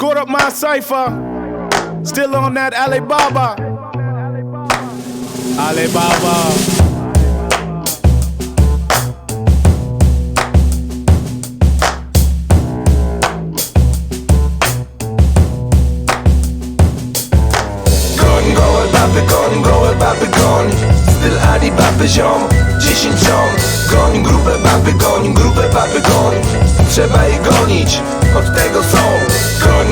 Scored up my cipher. Still on that Alibaba. Alibaba. Baby, goń gołe baby, goń Styl Ali baby ziom, 10 ziom Goń grube baby, goń grube baby, goń Trzeba je gonić, od tego są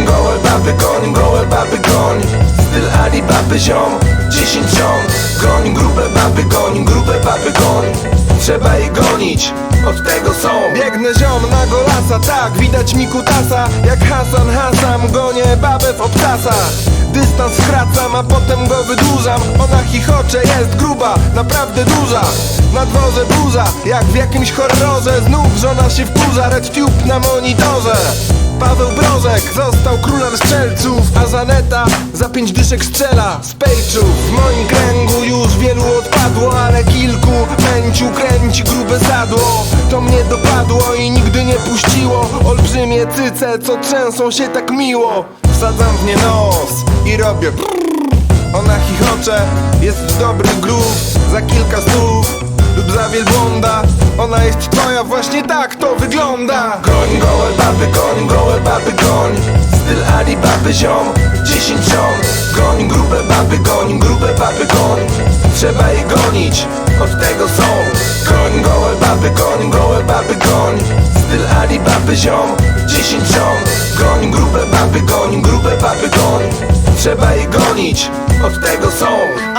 gołe baby, goń gołe baby, goń Styl Ali baby ziom, 10 ziom Goń grube baby, goń grube baby, goń Trzeba je gonić, od tego są. Biegnę ziom na golasa, tak, widać mi kutasa. Jak Hasan Hasam, gonię babę w obcasach Dystans skracam, a potem go wydłużam. Ona chichocze, jest gruba, naprawdę duża. Na dworze burza, jak w jakimś horrorze. Znów żona się wkurza, RedTube na monitorze Paweł Brożek został królem strzelców A Zaneta za pięć dyszek strzela z pejczów W moim kręgu już wielu odpadło Ale kilku męciu kręci grube sadło To mnie dopadło i nigdy nie puściło. Olbrzymie cyce, co trzęsą się tak miło. Wsadzam w nie nos i robię. Ona chichocze, jest dobry groove Za kilka stów lub za wielbłąda. Ona jest twoja, właśnie tak to wygląda baby, goń Styl Ali baby ziom, 10 ziom. Goń grube baby, goń grube baby, goń. Trzeba je gonić, od tego są. Goń gołe baby, goń gołe baby, goń. Styl Ali baby ziom, 10 ziom. Goń grube baby, goń grube baby, goń. Trzeba je gonić, od tego są.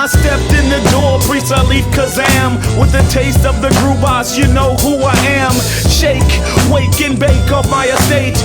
I stepped in the door, priest Alif Kazam With the taste of the Grubas, you know who I am. Shake, wake and bake off my estate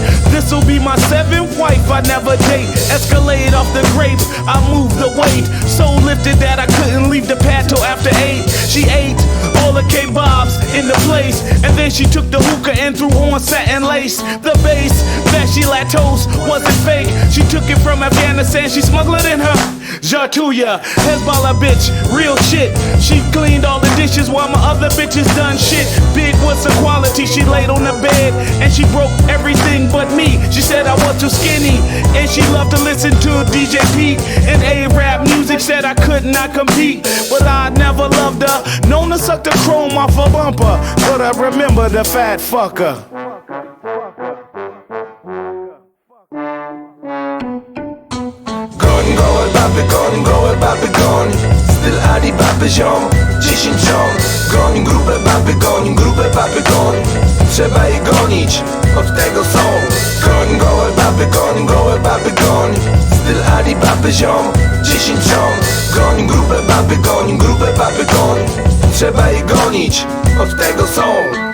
This'll be my seventh wife, I never date. Escalade off the grape, I move the weight. So lifted that I couldn't leave the pad till after eight. She ate all the kebabs in the place And then she took the hookah and threw on satin lace. The base that she lactose wasn't fake. She took it from Afghanistan, she smuggled in her Jartuya, Hezbollah bitch, real shit. She cleaned all the dishes while my other bitches done shit. Big was the quality, she laid on the bed And she broke everything but me. She said I was too skinny And she loved to listen to DJ Pete And A-rap music. Said I could not compete But I never loved her. Known to suck the chrome off a bumper But I remember the fat fucker gołe baby, goń gołe baby, goń Styl Ali baby ziom, 10 ziom Goń grube baby, goń grube baby, goń Trzeba je gonić, od tego są. Goń gołe baby, goń gołe baby, goń Styl Ali baby ziom, 10 ziom Goń grube baby, goń grube baby, goń Trzeba je gonić, od tego są